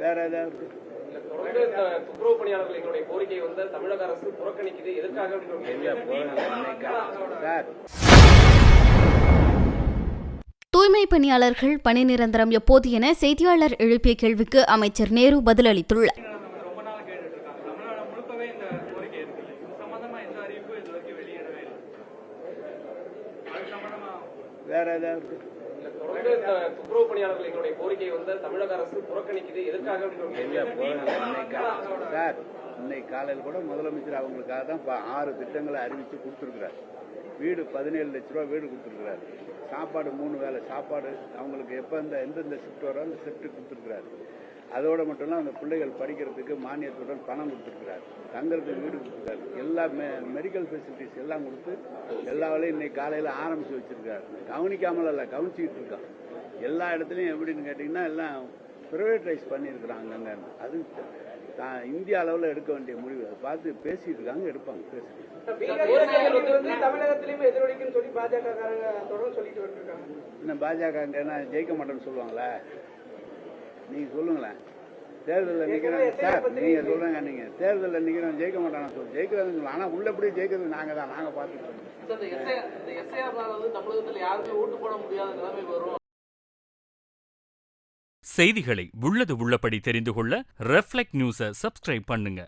வேற ஏதாவது துப்புரவு பணியாளர்கள் எங்களுடைய வந்து தமிழக அரசு புறக்கணிக்குது. எதற்காக தூய்மை பணியாளர்கள் பணி நிரந்தரம் எப்போது என செய்தியாளர் எழுப்பிய கேள்விக்கு அமைச்சர் நேரு பதிலளித்துள்ளார். வேற ஏதாவது தொடர்ந்து த- துப்புரவு பணியாளர்கள் எங்களுடைய கோரிக்கையை வந்து தமிழக அரசு புறக்கணிக்குது. எதற்காக சார் இன்னைக்கு காலையில் கூட முதலமைச்சர் அவங்களுக்காக தான் ஆறு திட்டங்களை அறிவித்து கொடுத்துருக்குறாரு. வீடு பதினேழு லட்ச ரூபா வீடு கொடுத்துருக்குறாரு. சாப்பாடு மூணு வேளை சாப்பாடு அவங்களுக்கு எப்போ இந்த எந்தெந்த ஷிஃப்ட் வரும் அந்த ஷிஃப்ட் கொடுத்துருக்குறாரு. அதோட மட்டும் இல்லாமல் அந்த பிள்ளைகள் படிக்கிறதுக்கு மானியத்துடன் பணம் கொடுத்துருக்குறாரு. தங்குறதுக்கு வீடு கொடுத்துருக்காரு எல்லா மெ மெடிக்கல் ஃபெசிலிட்டிஸ் எல்லாம் கொடுத்து எல்லா வேலையும் இன்னைக்கு காலையில் ஆரம்பித்து வச்சிருக்காரு கவனிக்காமல் இல்லை கவனிச்சிக்கிட்டு இருக்கான். எல்லா இடத்துலையும் எப்படின்னு கேட்டிங்கன்னா எல்லாம் ப்ரைவேட்ரைஸ் பண்ணியிருக்கிறாங்க அங்கங்க அது தான் இந்திய அளவில் எடுக்க வேண்டிய முடிவு. அதை பார்த்து பேசிட்டு இருக்காங்க எடுப்பாங்க எதிரொலிக்குன்னு சொல்லி பாஜக என்ன ஜெயிக்க மாட்டேன்னு சொல்லுவாங்களே. நீங்க சொல்லுங்களேன். தேர்தலில் நிற்கிறோம் சார் நீங்க சொல்றேங்க நீங்க. தேர்தலில் நிற்கிறோம் ஜெயிக்க மாட்டாங்க சொல்லு ஜெயிக்கிறாங்க சொல்லலாம் ஆனால் உள்ள எப்படி ஜெயிக்கிறது நாங்க தான். நாங்க பார்த்துட்டு இந்த எஸ்ஐஆர் இந்த எஸ்ஐஆர்னால வந்து தமிழகத்துல யாருமே ஓட்டு போட முடியாத நிலைமை வரும். செய்திகளை உள்ளது உள்ளபடி தெரிந்து கொள்ள ரெஃப்ளெக்ட் நியூஸை சப்ஸ்கிரைப் பண்ணுங்க.